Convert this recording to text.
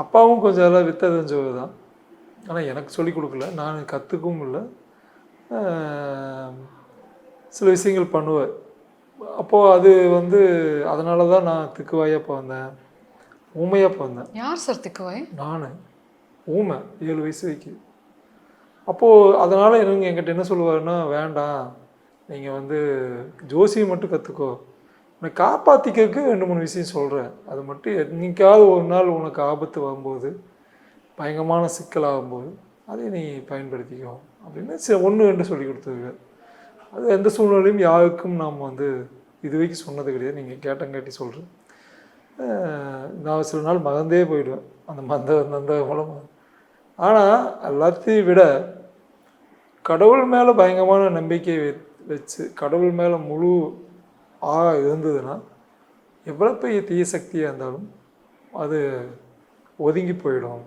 அப்பாவும் கொஞ்சம் எல்லாம் வித்த தெரிஞ்சவர் தான் ஆனால் எனக்கு சொல்லிக் கொடுக்கல. நான் கற்றுக்கவும் இல்லை. சில விஷயங்கள் பண்ணுவேன். அப்போது அது வந்து அதனால தான் நான் திக்குவாயாக பிறந்தேன் ஊமையாக பிறந்தேன் யார் சார் திக்குவாய்? நான். ஊமை ஏழு வயசு வரைக்கும். அப்போது அதனால் எனக்கு என்கிட்ட என்ன சொல்லுவாருன்னா வேண்டாம். நீங்கள் வந்து ஜோசியம் மட்டும் கற்றுக்கோ உன்னை காப்பாற்றிக்கிறதுக்கு ரெண்டு மூணு விஷயம் சொல்கிறேன் அது மட்டும் என்னைக்காவது ஒரு நாள் உனக்கு ஆபத்து வரும்போது பயங்கரமான சிக்கலாகும்போது அதை நீ பயன்படுத்திக்கோ அப்படின்னு சில ஒன்று ரெண்டு சொல்லி கொடுத்துருக்காரு அது எந்த சூழ்நிலையும் யாருக்கும் நாம் வந்து இது வரைக்கும் சொன்னது கிடையாது. நீங்கள் கேட்டங்காட்டி சொல்கிறேன் நான் சில நாள் மறந்தே போயிடுவேன். அந்த மந்த அந்த மூலமாக ஆனால் எல்லாத்தையும் விட கடவுள் மேலே பயங்கரமான நம்பிக்கை வச்சு கடவுள் மேலே முழு ஆ இருந்ததுன்னா எவ்வளோ பெரிய தீய சக்தியாக இருந்தாலும் அது ஒதுங்கி போயிடும்.